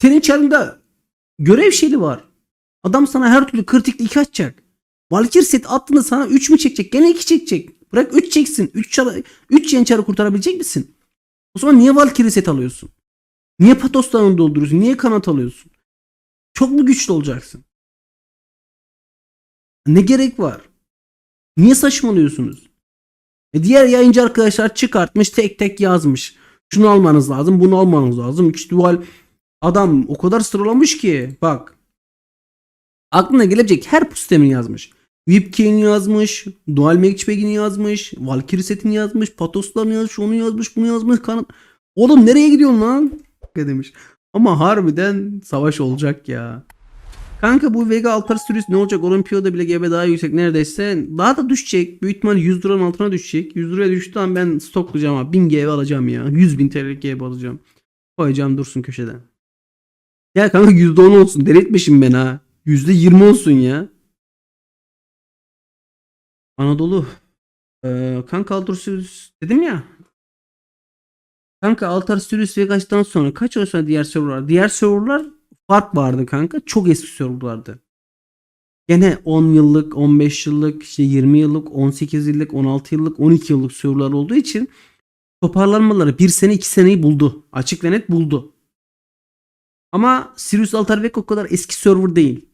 Çarında görev şeyi var. Adam sana her türlü kritikli iki atacak. Valkyrie set attığında sana 3 mü çekecek? Gene 2 çekecek. Bırak 3 çeksin. 3 çarı 3 yençarı kurtarabilecek misin? O zaman niye Valkyrie set alıyorsun? Niye Patos'tan dolduruyorsun? Niye kanat alıyorsun? Çok mu güçlü olacaksın? Ne gerek var? Niye saçmalıyorsunuz? E diğer yayıncı arkadaşlar çıkartmış tek tek yazmış. Şunu almanız lazım, bunu almanız lazım. İki dual adam o kadar sıralamış ki bak. Aklına gelebilecek her sistemini yazmış. Whipking'i yazmış, Dual Matchback'ini yazmış, Valkyrie setini yazmış, Patos'larını yazmış, onu yazmış, bunu yazmış. Kan Oğlum nereye gidiyorsun lan? demiş. Ama harbiden savaş olacak ya. Kanka bu Vega Altar Sirius ne olacak? Olimpiyoda bile GB daha yüksek neredeyse. Daha da düşecek. Büyük ihtimal 100 liranın altına düşecek. 100 liraya düştüğü ben stoklayacağım abi. 1000 GB alacağım ya. 100 bin TL'lik GB alacağım. Koyacağım dursun köşede. Ya kanka %10 olsun. Delirtmişim ben ha. %20 olsun ya. Anadolu. Ee, kanka Altar Sirius dedim ya. Kanka Altar Sirius Vegas'tan sonra kaç ay sonra diğer serverlar? Diğer serverlar fark vardı kanka. Çok eski serverlardı. Gene 10 yıllık, 15 yıllık, işte 20 yıllık, 18 yıllık, 16 yıllık, 12 yıllık serverlar olduğu için toparlanmaları 1 sene 2 seneyi buldu. Açık ve net buldu. Ama Sirius Altar Vega o kadar eski server değil.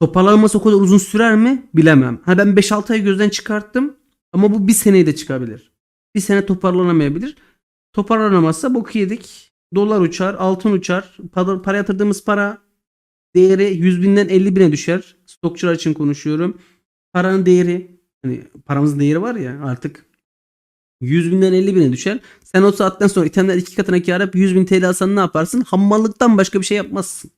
Toparlanması o kadar uzun sürer mi? Bilemem. Ha ben 5-6 ay gözden çıkarttım ama bu bir seneyi de çıkabilir. Bir sene toparlanamayabilir. Toparlanamazsa boku yedik. Dolar uçar, altın uçar. Para, para yatırdığımız para değeri 100 binden 50 bine düşer. Stokçular için konuşuyorum. Paranın değeri hani paramızın değeri var ya artık 100 binden 50 bine düşer. Sen o saatten sonra itemler iki katına kâr yap 100 bin TL alsan ne yaparsın? Hammallıktan başka bir şey yapmazsın.